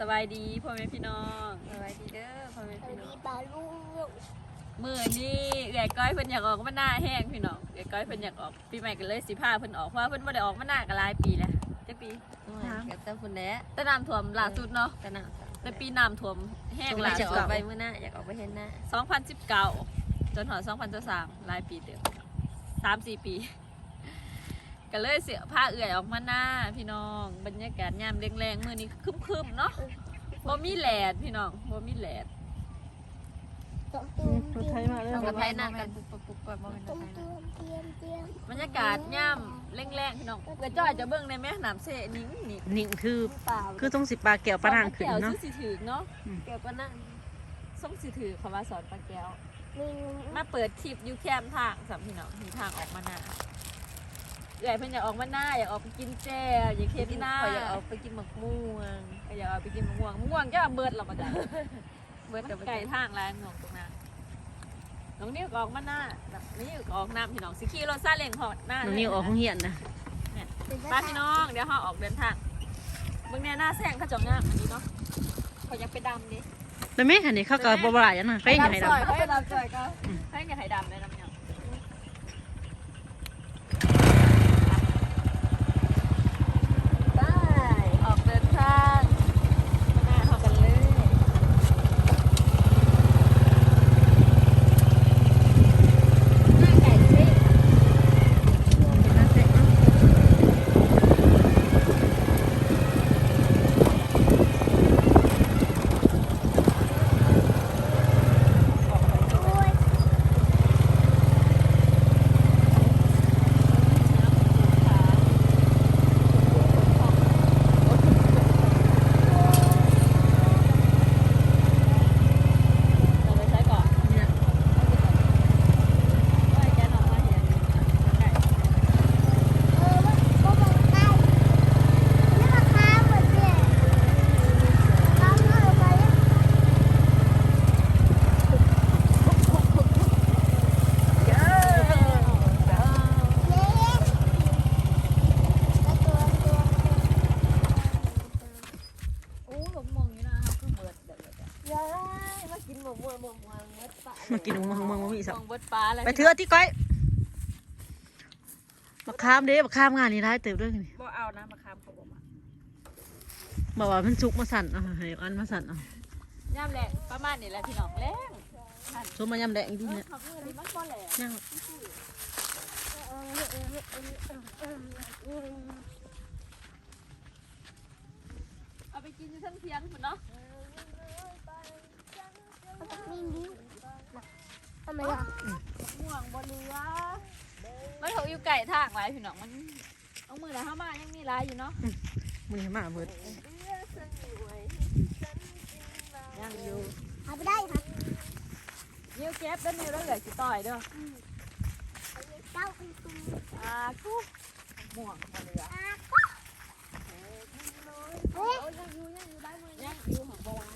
สบายดีพ่อแม่พี่น้องสวัสดีเด้อพ่อแม่สวัพี่สน้ดีองปลาลูกมื้อนี้เอื้อยก้อยเพิ่นอยากออกมาหน้าแห้งพี่น้องเอื้อยก้อยเพิ่นอยากออกปีใหม่กันเลยสิพาเพิ่นออกเพราะว่าเพิ่นบ่ได้ออกมาหน้ากันหลายปีแล้วจักปีเก็บเต้าฝุ่นแหล้วแต่น้ำท่วมล่าสุดเนาะกระหน่แต่ปีน้ำท่วมแห้งำล่าจะสุอดอกไปเมื่อหน้าอยากออกไปเห็นหน้า2019จนถึง2023หลายปีเดียว3-4ปี ก็เลยเสียผ้าเอื่อยออกมาหน้าพี่น้อง บรรยากาศยามแรงๆมื้อนี้ครึมๆเนาะบ่มีแหลดพี่น้องบ่มีแหลดต้มตุ้มเตรียมเราก็ไทยหน้ากันปุ๊บปุ๊บปุ๊บปุ๊บบ่เป็นต้มไทยหน้าตุ้มเตรียมเตรียมบรรยากาศย่ำแรงๆพี่น้องเกิดจ้อยจะเบิ่งในแม่น้ำเสนิ่งนี่นิ่งคือเปล่าคือต้องสิปลาแก้วปลานางขึ้นแก้วเนาะชื่อสิถือเนาะเก็บก็นั่งส่งสิถือคำว่าสอนปลาแก้วมีมาเปิดคลิปอยูแคมทางสามพี่น้องมีทางออกมาหน้า ใหญ่เพิ่นอยากออกมาหน้าอยากออกไปกินแจ่วอยากเค็ดหน้าขออยากออกไปกินหมกม่วงอยากออกไปกินมะม่วงมะม่วงจะเบิดเรามาจ้ะเบิดมันเดี๋ยวไปไก่ทางร้านน้องตรงนั้นน้องนิ้วก็ออกมาหน้าแบบนี้ก็ออกน้ำพี่น้องสิขี่รถซาเล้งหอดหน้าน้องนิวออกห้องเหียนนะป้าพี่น้องเดี๋ยวเขาออกเดินทางเบิ่งแน่หน้าแซงเขาเจองงามอันนี้เนาะเขาอยากไปดำดิแล้วแม่คันนี้เขาก็บ่บ่หลายอันนะไปยังไงดำดำซอยเขาไปดำซอยก็ให้อย่าให้ดำเลยน้ำยังได้ออกเดินทางมาหน้าเขากันเลยหน้าไก่สิ เราไปใช้ก่อน เนี่ย เอาไปก่อนเอาไปแกะหน่อมาเหี่ยไก่ เออก็บอกได้นี่ราคาเหมือนเนี่ยราคาอะไร เยอะ เย้แล้วตัวตัว โอ้ผมมองอยู่นะครับคือเบิดเดี๋ยวเดี๋ยวเดี๋ยว เย้ มากินหมกม่วงหมกม่วงเมื่อปะมากินหมึงมึงมึงมีสักองเบิดปลาอะไรไปเถือะที่ก้อยบักคามเด้บักคามงานนี้ได้เติบด้วยนี่บ่เอานะมาคามเขาบอกมาบอกว่ามันสุกมาสั่นเอาให้อันมาสั่นเอาย่ามแหละประมาณนี้แหละพี่น้องแรงสมมายำแดงที่เนี่ยเขาคืออะไรมันก็แหลงย่างเอาไปกินที่ทั้งเทียงคุณเนาะ ทำไมอะม่วงบ่เหลือมันเขาอยู่ไก่ทางหลายพี่น้องมันเอามือละห้ามายังมีหลายอยู่เนาะมึงให้มาเบิดยังอยู่เอาไปได้ค่ะนิ้วเก็บแล้วนิ้วแล้วเหลือสิต่อยเด้อเจ้าคุณคุณอ่ากูม่วงบ่เหลืออาก็เฮ้ยยังอยู่ของบ่หลาย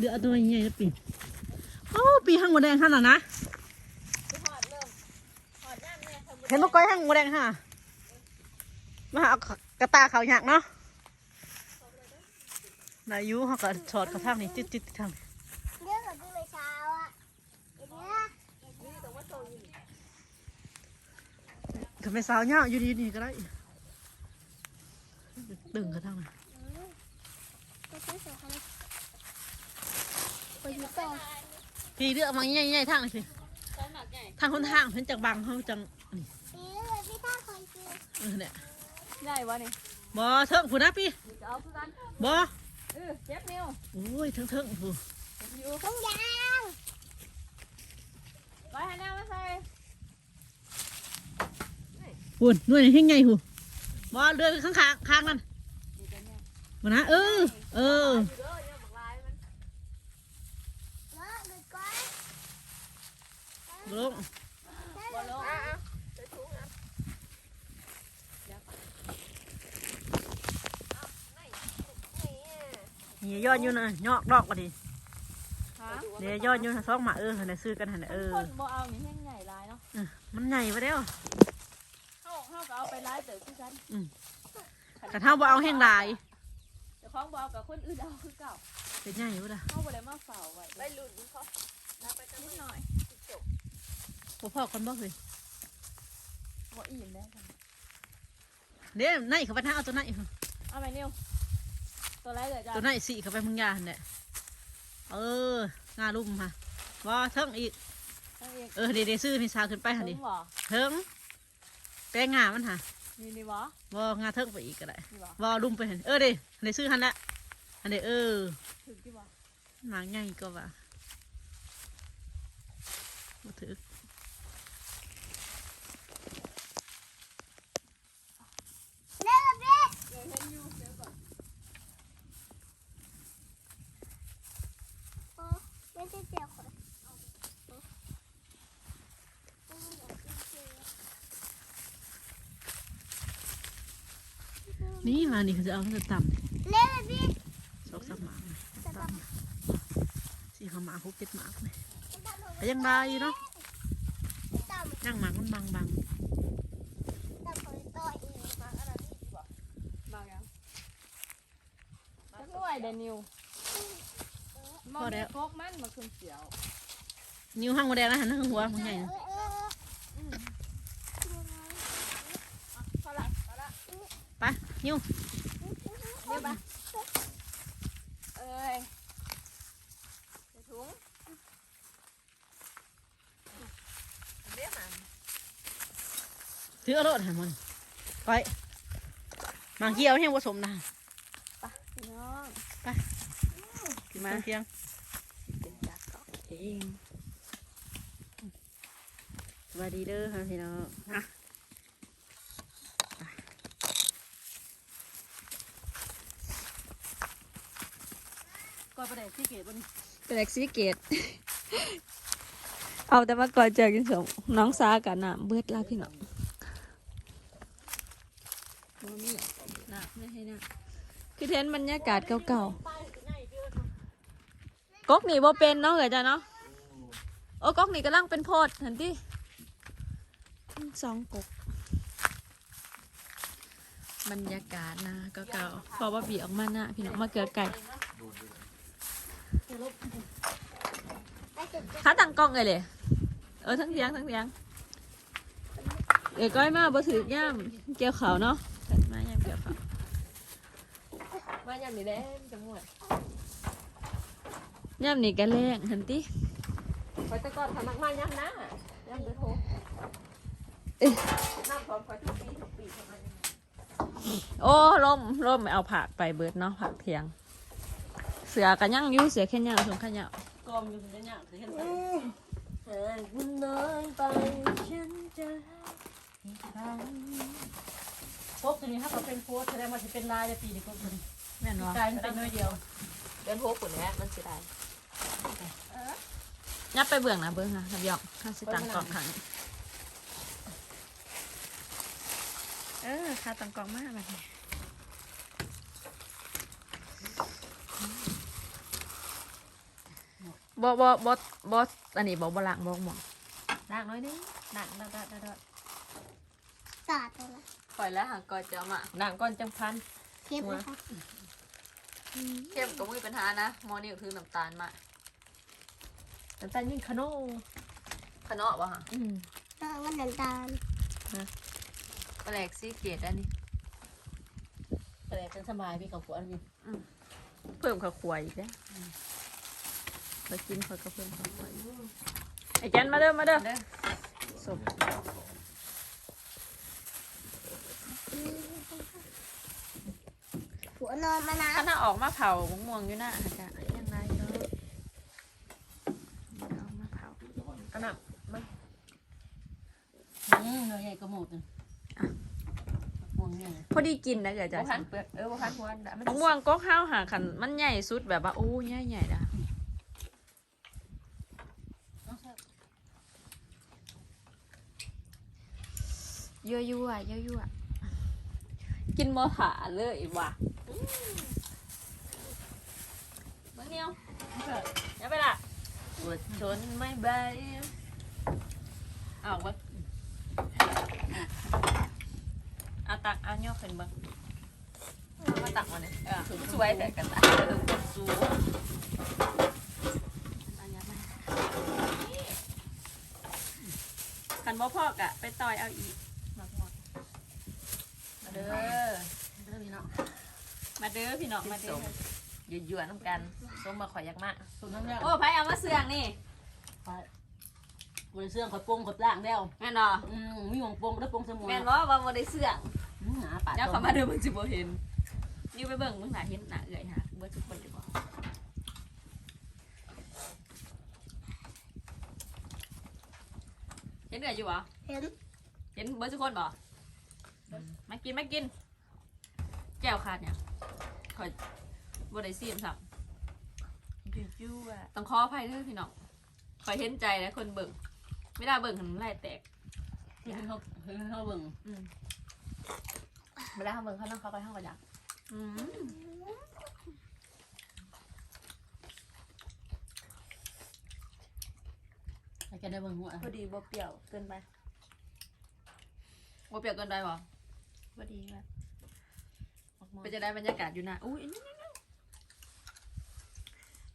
เอาเลี้ยงมันเดือดตัวใหญ่ปีโอ้ปีห้างหมดแดงขนาดนะคือหอดเริ่มหอดย่ามเนี่ยทำเห็นบักก้อยห้างหมดแดงค่ะมาเอากระตาเขาอยากเนาะนายยุเขาก็ชอดกระทางนี่จิตจิตทางเรื่องของที่ไปเช้าอะเดี๋ยวนี้ก็ไม่สาวเนี่ยอยู่ดีก็ได้ดึงกระทางนะไปซื้าเลยไปดูต่อพี่เลือกมาใหญ่ๆทางเลยสิต้นหนักใหญ่ทางคนทางเพิ่นจากบังเขาจังนี่ปีเลยพี่ท่าคอยซื้อเออเนี่ยให ญ่วะนี่บ่เถิงผู้นะพี่จะเอาคือกันบ่เออเจ็บนิ้วโอ้ยเถิงเถิงผู้อยู่ต้องยางไว้ให้แนวมาใส่ปุ่นหน่วยนี่ให้ไงผู้บ่เดินข้างข้างข้างนั่นบ่นะเออ เอออยู่เด้อเนี่ยบอกลายมันเลิกเลยก้อยลงบ่ลงนี่ยอดอยู่นะยอกดอกก็ดีฮะเดี๋ยวยอดอยู่นะซอกหมาเออให้ซื้อกันให้เออคนบ่เอานี่แห้งใหญ่ลายเนาะเออมันใหญ่ไปแล้ว ไปร้ายเต๋อคือกันกระเท่าบ่เอาแห้งหลายเดี๋ยวของบเอกกับคนอื่นเอาคือเก่าเป็นใหญ่บ่ล่ะเขาบ่ได้มาเฝ้าไว้ไปหลุดเขาเราไปกันนิดหน่อยบ่พอกันบ่เฮ้ยบ่อิ่มได้กันเด้ในเขาไปท่าเอาตัวไหนหั่นเอาไปนิวตัวไรเลยจ้ะตัวไหนสิเขาไปมึงยาหั่นแหละเอองาลุ่มค่ะว่าเทิงอีกนั่นเองเออเดี๋ยวๆซื้อนี่ซาขึ้นไปหั่นถึดิงบ่เทิง แป้งงามันค่ะนี่นี่บ่ว่างาเทิงไปอีกก็ได้นี่บ่ว่าลุ่มไปหั่นเออเด้อันนี้ซื้อหั่นละอันนี้เออถึงที่บ่หมาใหญ่ก็ว่าบ่ถือ เร็วเร็ว เดี๋ยวเห็นอยู่เดี๋ยวก่อน โอ้ไม่ใช่เจียวคน นี่มานี่เขาจะเอาเขาจะต่ำเร็วพี่สองสามหมากเลยต่ำสี่เขาหมากหกเจ็ดหมากเลยแต่ยังได้อยู่เนาะต่ำ ย่างหมากมันบางบางต่ำของต่ออีกมาอันนั้นนี่บอกบางยังจักหน่วยเดยวนิวมองได้พกมันมาคืนเสียว ๆนิ้วห้างโมแดงนะหันหน้าหัวมันใหญ่เอนะอเออ พอละพอละ ไปนิ้วเนี่ยปะเอ้ยใส่ถุงเรียกมันถือเอารถหันมันไปหมากเกี่ยวให้ผสมนะพี่น้องมาเพียงเป็นจากเกาะเองสวัสดีเด้อค่ะพี่น้อง อะก็ประเดี๋ยวที่เกตบนเป็นเล็กซีเกต เอาแต่ว่าก่อนเจอกันสองน้องซากับน้ำเบิดลาพี่น้องโอ้มีน้ำไม่ให้น้ำคือเทนบรรยากาศเก่าๆก๊กนี่บ่เป็นเนาะเหรอจ้ะเนาะโอ้ก๊กนี่กำลังเป็นโพดเห็นดิสองก๊กบรรยากาศนะก็เก่าพอว่าบีออกมาหน้าพี่น้องมาเกลือไก่ไปจุด ขาตั้งกล้องเลยเลยเออทั้งเทียงทั้งเทียงเอ๋ก้อยมาบ่ถือย่ำเกี่ยวเขาวเนาะมาย่ำเกี่ยวเขาวมาอย่างนี้แหละจังหวัดย่ำนี่กันแรงหันติคอยตะกอนทำมากมาย่ำนะย่ำเดือดโถน้ำพร้อมคอยทุกปีทุกปีทำไมโอ้ล่มล่มเอาผักไปเบิดเนาะผักเทียง เสือกันย่างอยู่เสือแค่ย่างสงแค่ย่างกองอยู่ในเนี่ยเห็นไหมหากคุณน้อยไปฉันจะพบตัวนี้ถ้าเขาเป็นโพสแสดงว่าจะเป็นลายในปีนี้ก็เป็นแม่นวะกลายเป็นน้อยเดียวเดินโถปุ่นแหละมันสิได้ยับไปเบื้องนะเบื้องนะทับยองข้าสิตังกล่องขังเออข้าตังกล่องมากแบบนี้ บอบอบอบออันนี้บอบลังบอกหมองด่างน้อยนึงด่างด่างด่างด่างด่างสาดตัวละปล่อยแล้วหางก่อนจะมาด่างก้อนจังพันเก็บนะคะเข้มก็ไม่มีปัญหานะมอนี่คือน้ำตาลมาน้ำตาลยิ่งขนมขนอวะฮะอืมตาวันน้ำตาลแปลกซีเกตอันนี้แต่เป็นสบายพี่กับผัวนี่เพิ่มข้าวควายอีกแล้ว ไปกินข้าวก็เพิ่มข้าวควายไอ้แกนมาเด้อมาเด้อสมหัวนอนมานะถ้าถ้าออกมาเผามะม่วงอยู่หน้าอาจจะยังไงเนาะเอามาเผาอันนั้นอืมใหญ่กระหมดเลยพวงเนี่ยพอดีกินนะเกิดบัจะวพันเปลือกเออบัวพันหัวด่างมันมะม่วงก็ข้าวหาขันมันใหญ่สุดแบบว่าโอ้ใหญ่ใหญ่ละ ยั่วยั่วยั่วยั่วกินมอถาเลยว่ะเมื่อเนี้ยอย่าไปละอดทนไม่ไหวเอาวะอาตักเอาย่อขึ้นบิ่งเอามาตักมาเนี่ยเออสวยแต่กันตักเออคนสูงอันบ่พอกะไปต่อยเอาอีก มาเด้อเริ่มพี่น้องมาเด้อพี่น้องมาเด้อหยั่วๆน้ำกันส้มมาขอยยักมากสุดทั้งแล้วโอ้ไผเอามาเสืองนี่บริเสื่องขอยปรุงขอยล่างแล้วแม่นบ่อืมมีหวงปรุงแล้วปรุงสมุนแม่นบ่ว่าบ่ได้เสืองอืมหาปาดเดี๋ยวเขามาเด้อมึงสิบ่เห็นนี่ไปเบิ่งมึงหน้าเห็นหน้าเอื้อยหาเบิดทุกคนอยู่บ่เห็นเอื้อยอยู่บ่เห็นเห็นเบิร์ดทุกคนบ่ มากินมากินแก้วขาดเนี่ยคอยบได้ซีมสับผิวจู้อะต้องขออภัยเด้อพี่น้องคอยเห็นใจแล้วคนเบิ่งไม่ได้เบิ่งหันไล่แตกเห็นเขาเห็นเขาเบิ่งอืมเวลาเขาเบิ่งเขาต้องเขาไปห้องกระดักอืมให้แกได้เบิ่งหัวพอดีบ่เปรี้ยวเกินไปโมเปรียกเกินไปบ่ พอดีแบบเป็นจะได้บรรยากาศอยู่นะอุ้ยนี่ๆ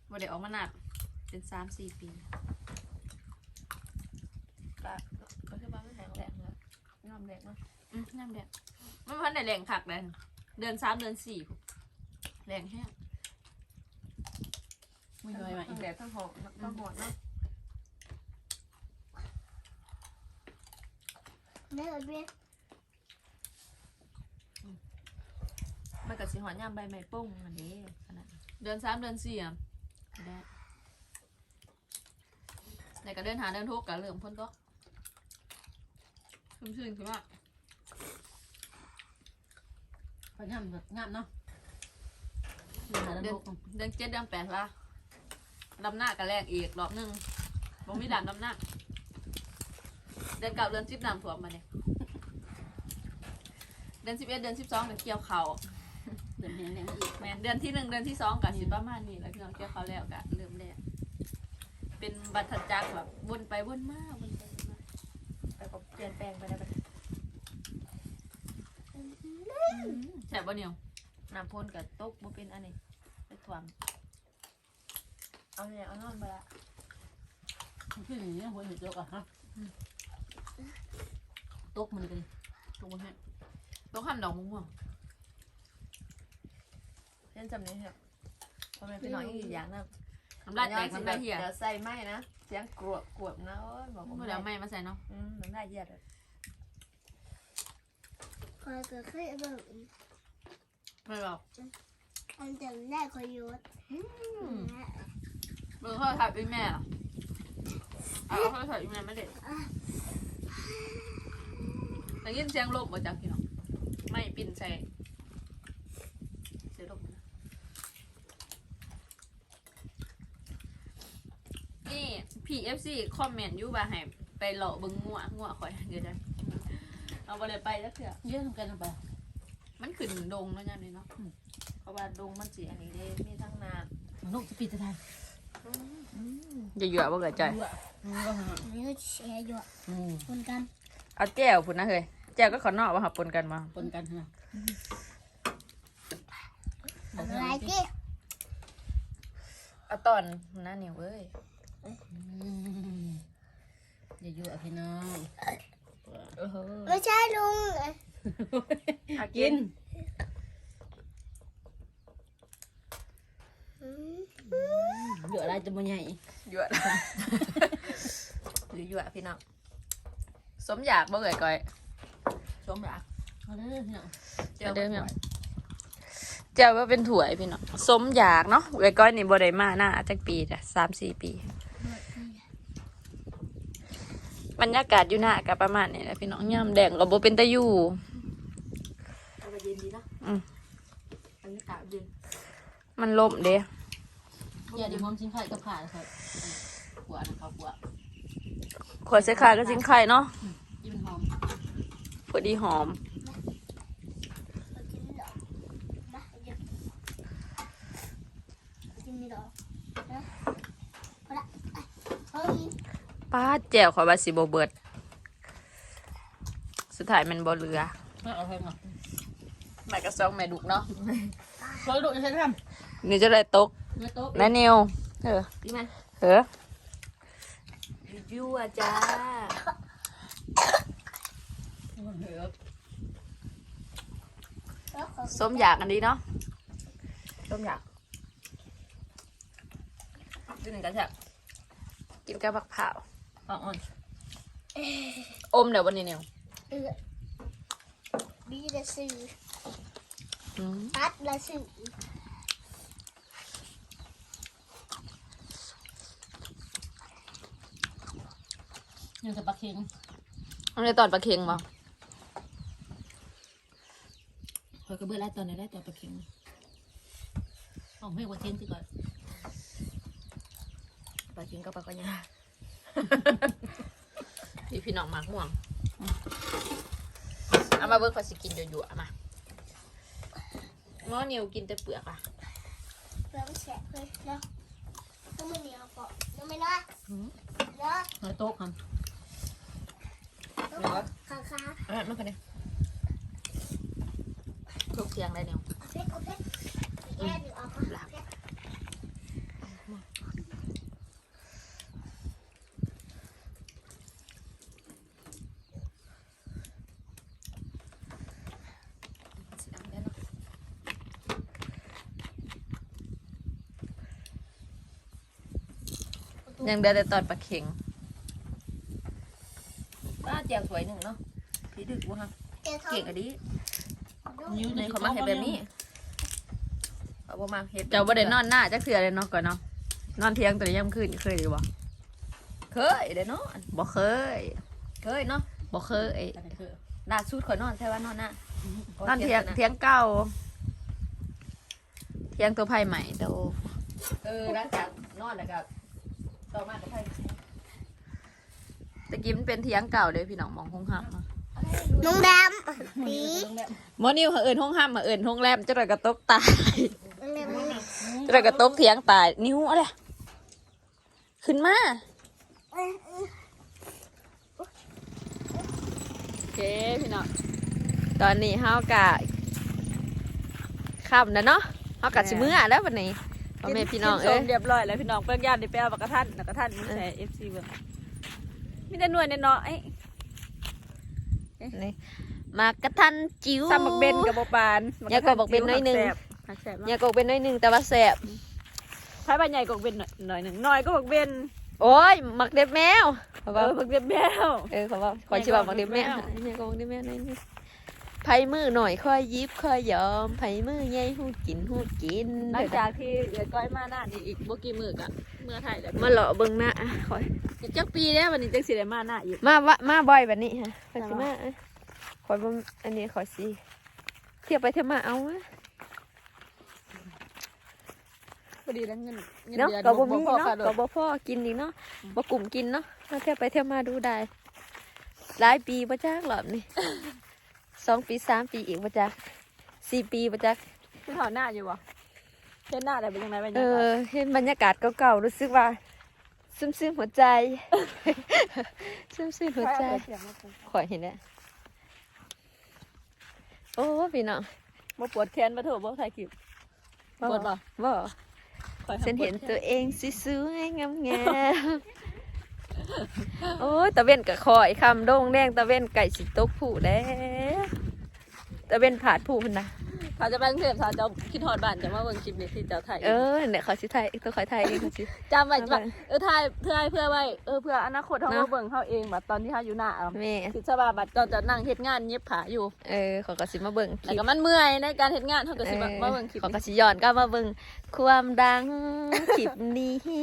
ๆบ่ได้ออกมาหนักเป็นสามสี่ปีก็ก็คือว่าไม่แข็งแรงแล้วยอมแรงเนาะอืมน้ำแดงมันพันได้แรงคักเลยเดือนสามเดือนสี่พุ่นแรงแห้งไม่ย่อยไหมทั้งแดดทั้งหอมทั้งหอมเนาะเนื้อเบี้ย มันกับสีหอนยามใบไม้ปุ้งอันนี้ขนาดเดือนสามเดือนสี่อะได้ในก็เดินหาเดินทุกข์กับเริ่มพ้นก็ชุ่มชื่นคือว่าพยายามแบบงามเนาะหาเดืเดิอนนเดือนเจ็ดเดือนแปดละดำหน้ากับแรกอีกรอบหนึ่งบ่มีด่านดำหน้าเดือนเก้าเดือนสิบน้ำท่วมมาเนี่ยเดือนสิบเอ็ดเดือนสิบสองเป็นเกี่ยวเขา วเดินเห็นแรงอีกแม่นเดือนที่หนึ่งเดือนที่สองกับสิประมาณนี้แล้วพี่น้องเกี่ยวเขาวแล้วกะเริ่มแรกเป็นบัตรจักรแบบวนไปวนมาวนไปวนมาแต่ก็เปลี่ยนแปลงไปแล้วแสบบ่เหนียวน้ำพ่นกับตกบ่เป็นอันนี้ไปถ่วมเอาเนี่ยเอานอนไปละขึ้นอย่างนี้หัวหินโจกอะฮะตกมันกันตรงบนให้ต้องทำดอกม่วง เล่นจำนี้ครับเพราะมันเป็นน้อยอีกอย่างนะๆน้ำลายแตกน้ำลายเหี่ยเดี๋ยวใส่ไม้นะเสียงกรวบกรวบนะโอ้ยบอกผมเมื่อเดี๋ยวไม่มาใส่เนาะอืมน้ำลายเยียดอะคอยก็เคยเบิ่งไม่บอกอันจำได้คอยยุดมึงเขาถ่ายเป็นแม่เหรอเอาเขาถ่ายเป็นแม่ไม่เด็ดแต่ยินเสียงลมมาจากพี่น้องไม่ปิ่นใส่เสียงลมนะ นี่ PFC คอมเมนต์อยู่ว่าให้ไปหลอกเบึงงัวงัวคอยเดี๋ยวจะเอาไปเลยไปแล้วเถอะเยอะทำกันลงไปมันขึ้นดงแล้วยังนี่เนาะเพราะว่าดงมันสีอันนี้เด้มีทั้งนาลูกจะปิดจะได้อย่าหยวว่าเกิดใจดูอะดูว่านี่ก็แชร์อยู่อืมคนกันเอาแก้วพุ่นนะเฮ้ยแก้วก็ขอนอกว่าหับปนกันมาปนกันนะอะไรที่เอาตอนหน้าเหนียวเว้ย อย่าอยู่อะพี่น้องเออไม่ใช่ลุงเอากิกินนอืมเยอะอะไรจะมันใหญ่หยวด หรือหยวกพี่น้องสมอยากบ่เอ่ยก้อยชมรักเอาเลยพี่น้องเจ้าเดิมยัง เจ้าว่าเป็นถั่วยพี่เนาะสมอยากเนาะเอ่ยก้อยนี่บ่ได้มาหน้าจักปีจ้ะสามสี่ปี บรรยากาศอยู่หน้ากับประมาณนี้แหละพี่น้องย่ำแดงก็บ่เป็นตะอยู่เอาไปเย็นดีนะอืมบรรยากาศเย็นมันล่มเด้อย่าดิมอมชิ้นไข่กับขาครับหัวนะครับหัวขวดเสขาก็สินไข่เนาะยี่มันหอมพอดีหอม กินดอกมาเยอะกินดอกนะพอละเฮ้ย ป้าแจ่วขอยว่าสิบ่เบิด สุดท้ายมันบ่เหลือไม่เอาแพงอะแม่กระซองแม่ดุเนาะร้อยดุจะใช้ทนี่จะได้ตกำไม่โต๊ะและนิวเออดีไหมเออยั่วจ้าส้มอยากอันนี้เนาะต้มยกินกันแซ่บ กินกับผักเผาอ่อนอมเดี๋ยววันนี้นิวเออบีละสื่ออืมปัดละสื่อๆยังจะปลาเค็งอันนี้ตอนปลาเค็งบ่คอยกระเบื้องไล่ตอนไหนได้ตอนปลาเค็งเอาให้ปลาเค็งสิก่อนำ ปลาเค็งกับปลากระยาพี่พี่น้องหมากม่วง เอามาเบิร์ขอสิกินอยู่ๆเอามาหม้อนิวกินแต่เปลือกอะเริ่มแฉะเลยเนาะต้องไม่เหนียวเกาะต้องไม่นะเนาะน้อยโต๊ะครับต้องขาขาอะมันกันเลยทุกเสียงได้นิวเอาเพชรเอาเพชรแค่หนึ่งเอาค่ะเพชร สีดำได้เนาะ ยังเดือแต่ตอนปลาเค็งป้าเจียวสวยหนึ่งเนาะพี่ดึกวะฮะเจ้าทอเก่งงอะดินิ้วในเขามาเห็ดแบบนี้เอาบ่มาเห็ดเจ้าบ่ได้นอนหน้าจักเสือเลยเนาะก่อนเนาะนอนเที่ยงตัวนี้ย่ำคืนเคยดีบ่เคยเด้อเนาะบ่เคย เคยเนาะบ่เคยแต่ไม่เคยล่าสุดข่อยนอนใช่ว่านอนน่ะนอนเที่ยงเที่ยงเก่าเที่ยงตัวไผ่ใหม่โตเออหลังจากนอนแล้วก็ ต่อมาก็ไปตะกี้มันเป็นเที่ยงเก่าเลยพี่น้องมองห้องห้ามมาน้องดำสีหมอนิวเขาเอิญห้องห้ามมาเอิญห้องแรมจะได้กระตกตายน้องดำนี่จะได้กระตกเถียงตาย นิ้วอะไรขึ้นมาเอ้ยโอเคพี่น้องตอนนี้เฮากะค่ำนะเนาะเฮากะสิมื้อแล้ววันนี้ พ่อแม่พี่น้องเอ้ยเรียบร้อยแล้วพี่น้องเปิ้งย่านได้ไปเอาบักกระทันบักกระทันมึงใส่เอฟซีเบิ่งมีแต่หน่วยเนาะไอ้นี่มากระทันจิ๋วซ้ำบักเบนกับบ่ปานอย่าก็บักเบนน้อยหนึ่งหักแสบเนี่ยกเป็นน้อยหนึงแต่ว่าแสบถ้าใบใหญ่ก็บักเบนหน่อยหนึ่งหน่อยก็บักเบนโอ้ยมักเด็บแมวเขาเอว่าอบักเบนแมวเออเขาว่าคอยชิบามักเด็บแมวเนี่ยก็มักเด็บแมวน้อยหนึง ไผ่มือหน่อยค่อยยิบค่อยยอมไผ่มือใหญ่หูกินหูกินหลังจากที่เดือก้อยมาหน้านี่อีกบ่กี่มื้อกะเมื่อไทยแล้วมาเลาะเบิ่งหน้าคอยจักปีแล้ววันนี้จักสิได้มาหน้าอีกมาวะมาบ่อยแบบนี้ฮะคอยสิมาอะคอยบ่อันนี้คอยสิเทียบไปเทียบมาเอาอะพอดีแล้วเงินเงินเนาะเดือนก็บ่มีพอเนาะค่ารก็ถบ่พอกินอีกเนาะบ่กลุ่มกินเนาะมาเทียบไปเทียบมาดูได้หลายปีบ่จักหรอบนี่ สองปีสามปีอีกบ่จักสี่ปีบ่จักคือเขาหน้าอยู่บ่เห็นหน้าได้เป็นยังไงบรรเอยากาศอเห็นบรรยากาศเก่าๆรู้สึกว่าซึมซึมๆหัวใจ ซึมซึมๆหัวใจใครเอาเสียงมาปลูกข่อยเห็นแล้วโอ้พี่น้องบ่ปวดแขนบ่โถบ่ถ่ายคลิป ปวดบ่ บ่ข้อยฉันทำปวดเห็นแขตัวเองสวยๆงามๆ โอ้ยตะเว้นกับคอยคำโด่งแดงตะเว้นไก่สิตกผู้แล้ว ตะเว้นผาดผู้พุ่นนะเขาจะไปกรุงเทพเขาจะคิดฮอดบ้านจะมาเบิ่งคลิปนี้ที่เจ้าถ่ายเออเนี่ยเขาสิไทยตัวคอยไทยเองเขาสิจำไว้เอาว่าไปเออถ่ายเพื่อให้เพื่อไว้เออเพื่ออนาคตเขาเนอะมาเบิ่งเขาเองแบบตอนที่เขาอยู่หน้าเอาแม่คิดซะว่าบัดตอนจะนั่งเฮ็ดงานเย็บผ้าอยู่เออเขาก็สิมาเบิ่งคแล้วลิปก็มันเมื่อยในการเฮ็ดงานเขาก็สิมามาเบิ่งคลิปเขาก็นี้สิย้อนก็มาเบิ่งความดังคลิปนี้สิ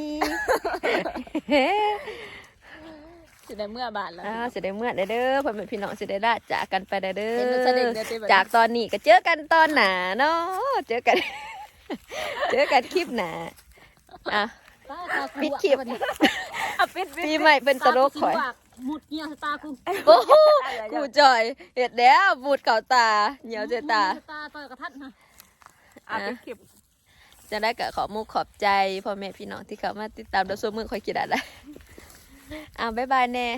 ได้เมื่อบาทแล้วอ่าสิได้เมื่อได้เด้อพ่อแม่พี่น้องสิได้ละจากกันไปได้เด้เห็นมันอแสดงเด้อที่แบบ จากตอนนี้ก็เจอกันตอนหนาเนาะเจอกัน เจอกันคลิปหนาอะปิดคลิปอะปิดปิดปีใหม่เป็นตลกข่อยมุดเงี้ยตากูโอ้โหกูจอย เห็ดแล้วบูดเข่าตา เหนียวเจตาตาต่อยกระทัดนะ อะปิดคลิป จะได้กับขอมุกขอบใจพ่อแม่พี่น้องที่เข้ามาติดตามเราสมือคอยคิดอะไร อ่าบ๊ายบายแน่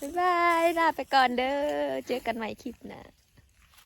บ๊ายบายลาไปก่อนเด้อ เจอกันใหม่คลิปหน้า